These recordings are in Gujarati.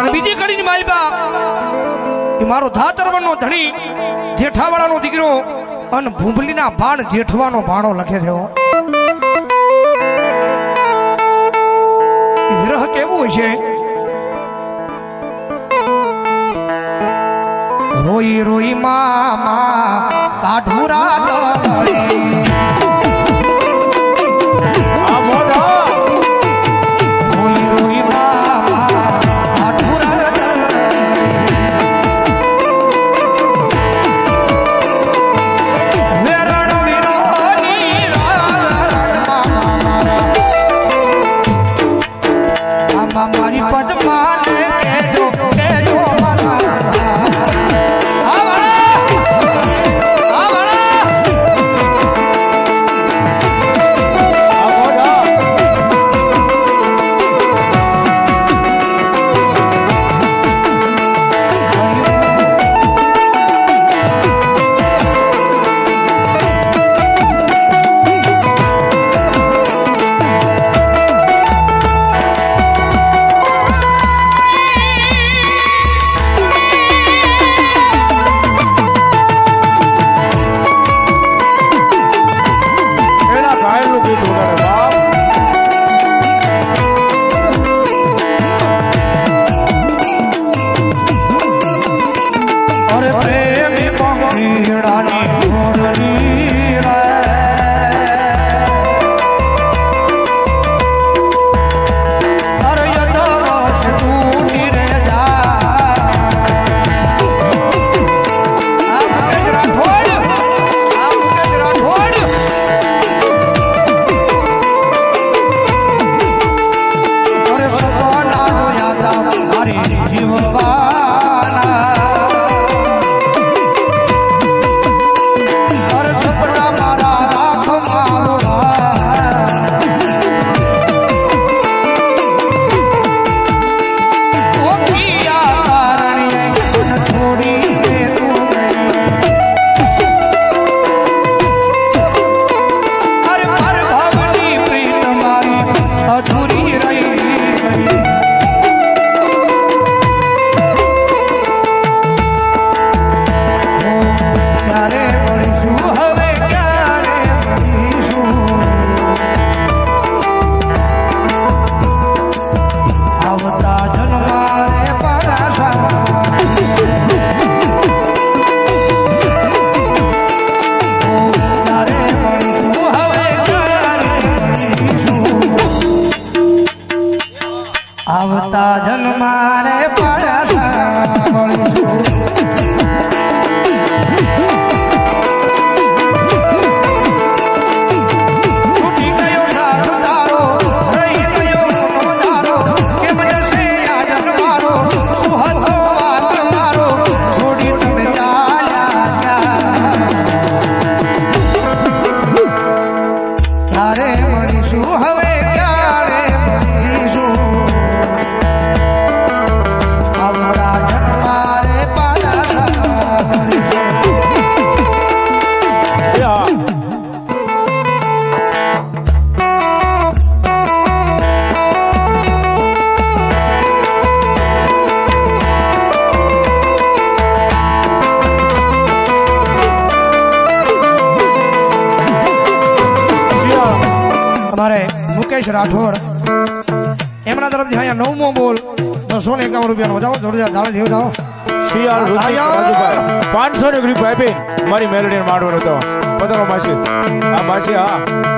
અને બીજી કરીને મારી બાપ એ મારો ધાતરવનનો ધણી, જેઠાવાળાનો દીકરો અને ભૂંભલીના ભાણ જેઠવાનો ભાણો લખે છે વિરહ કેવું છે? રોઈ રોઈ મામા કાઢુરા તો અમારે મુકેશ રાઠોડ. એમના તરફથી અહીંયા નવમો બોલ. બસો ને એકાવન રૂપિયાનો વધાવો જોરદાર દાળ જેવો જાઓ શિયાળ રાજુભાઈ. પાંચસો ની ગ્રીપ આપી. મારી મેલડી માંડવાનો હતો. પધારો માસી. આ માસી હા.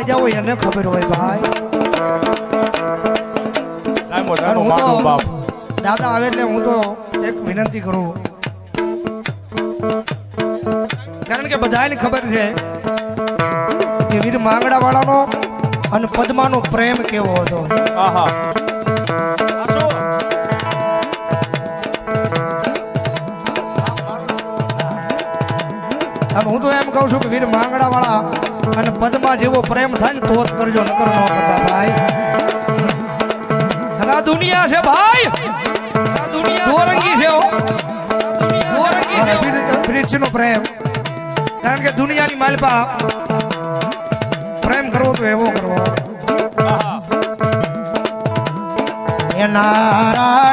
વાગ્યા હોય એને ખબર હોય ભાઈ હું તો દાદા આવે એટલે હું તો એક વિનંતી કરું. કારણ કે બધાને ખબર છે કે વીર માંગડા વાળાનો અને પદ્માનો પ્રેમ કેવો હતો. અને હું તો એમ કહું છું કે વીર માંગડા વાળા અને પદમાં જેવો પ્રેમ થાય ને તો જ કરજો નકર ન કરતા ભાઈ. આ દુનિયા છે ભાઈ. આ દુનિયા દોરંગી છે વીર બ્રિજનો પ્રેમ. કારણ કે દુનિયાની માલપા પ્રેમ કરવો તો એવો કરવો. એના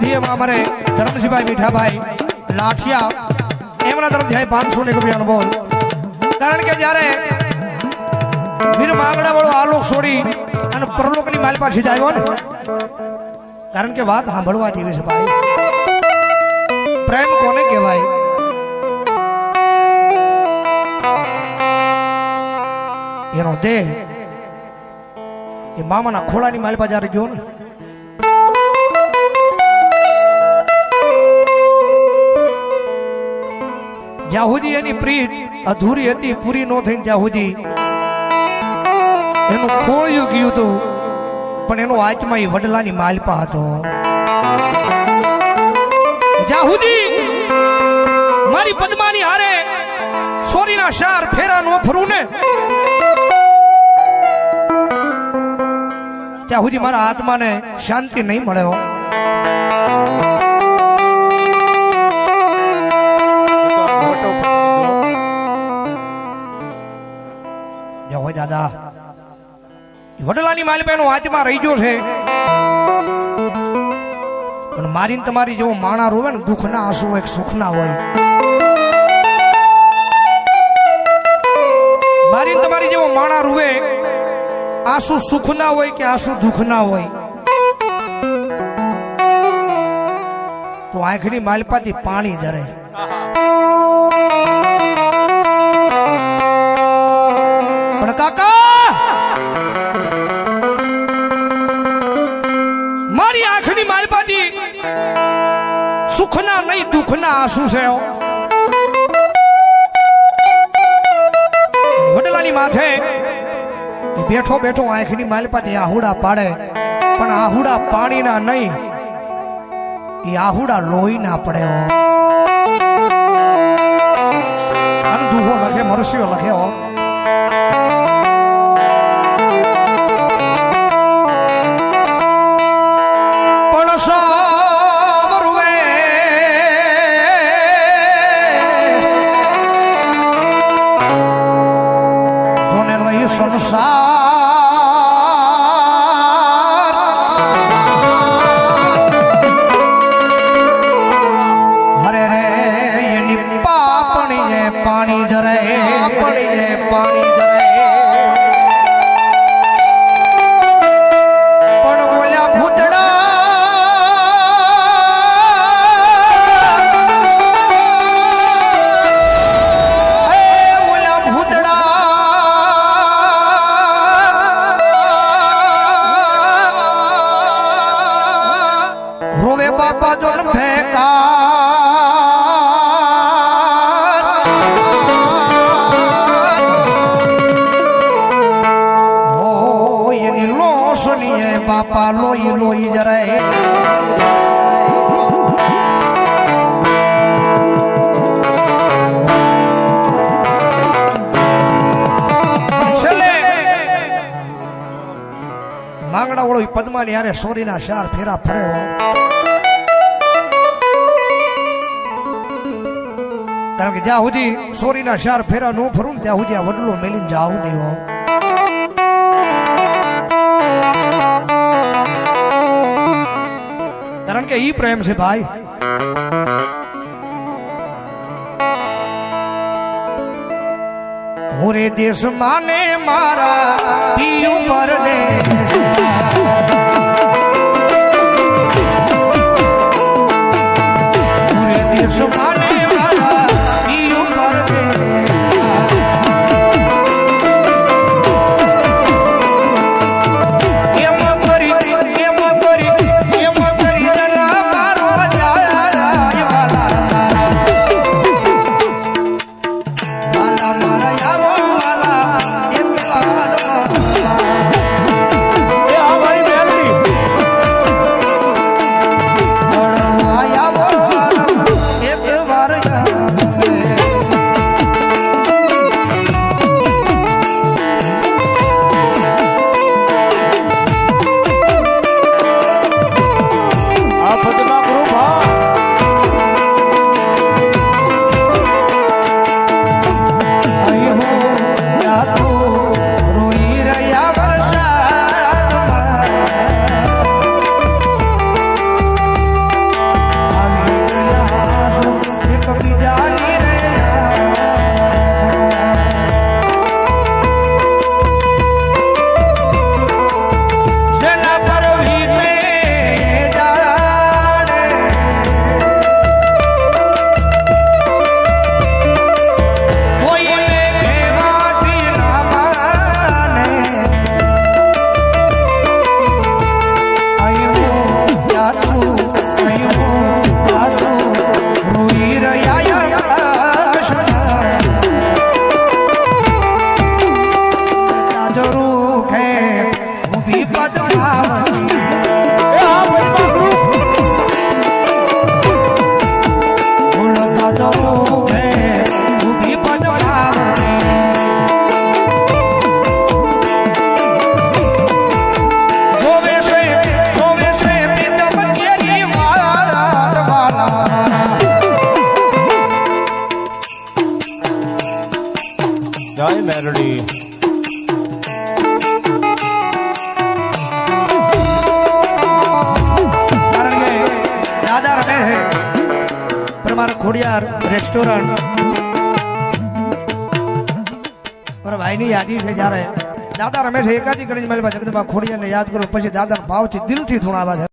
સાયાથી એમાં અમારે ધર્મસિંહભાઈ મીઠાભાઈ, લાઠિયા, એમના તરફથી પાંચસો ને રૂપિયાનો બોલ. કારણ કે જ્યારે વીર માંગડા વાળો આલોક છોડી અને પરલોકની માલ પાછી આવ્યો ને, કારણ કે વાત સાંભળવા જેવી છે ભાઈ. પ્રેમ કોને કહેવાય? એનો દેહ એ મામાના ખોળાની માલ પર જ્યારે ગયો ને. જ્યાં એની પ્રીત અધૂરી હતી, પૂરી ન થઈ ત્યાં સુધી એનું ખોળિયું ગયું હતું, પણ એનો આત્મા એ વડલાની માલપા હતો. જ્યાં મારી પદ્માની હારે સોરીના શાર ફેરા નો ફરું ને. ત્યાં સુધી મારા આત્માને શાંતિ નહીં મળે વડલાની માલપેનો હાથમાં રહી ગયો છે. પણ મારીને તમારી જેવો માણા રોવે ને દુઃખના આંસુ હોય સુખના હોય. મારીને તમારી જેવો માણા રૂવે, આંસુ સુખના હોય કે આંસુ દુઃખના હોય. તો આંખની માલપાથી પાણી ધરે. દુઃખના નહીં દુઃખના આંસુ છે વડલાની માથે બેઠો બેઠો આંખની માલપાની આહુડા પાડે, પણ આહુડા પાણીના નહીં, એ આહુડા લોહીના પડે અને દુહો લખે મરસ્યો લોહી લોહી જરાય માંગડા વાળો પદ્માની યારે સોરીના શાર ફેરા ફર્યો. કારણ કે જ્યાં સુધી સોરીના શાર ફેરા ન ફરું ત્યાં સુધી આ વડલો મેલીને જાવું નહીં કે ઈ પ્રેમ છે ભાઈ. હોરે દેશ માને મારા પિયું પરદેશ યાદી છે જ્યારે. દાદા રમેશ એકાદી ગણેશ મહેલમાં જગદંબા ખોડિયાને યાદ કરો, પછી દાદા ભાવથી દિલથી ધૂણાવા છે.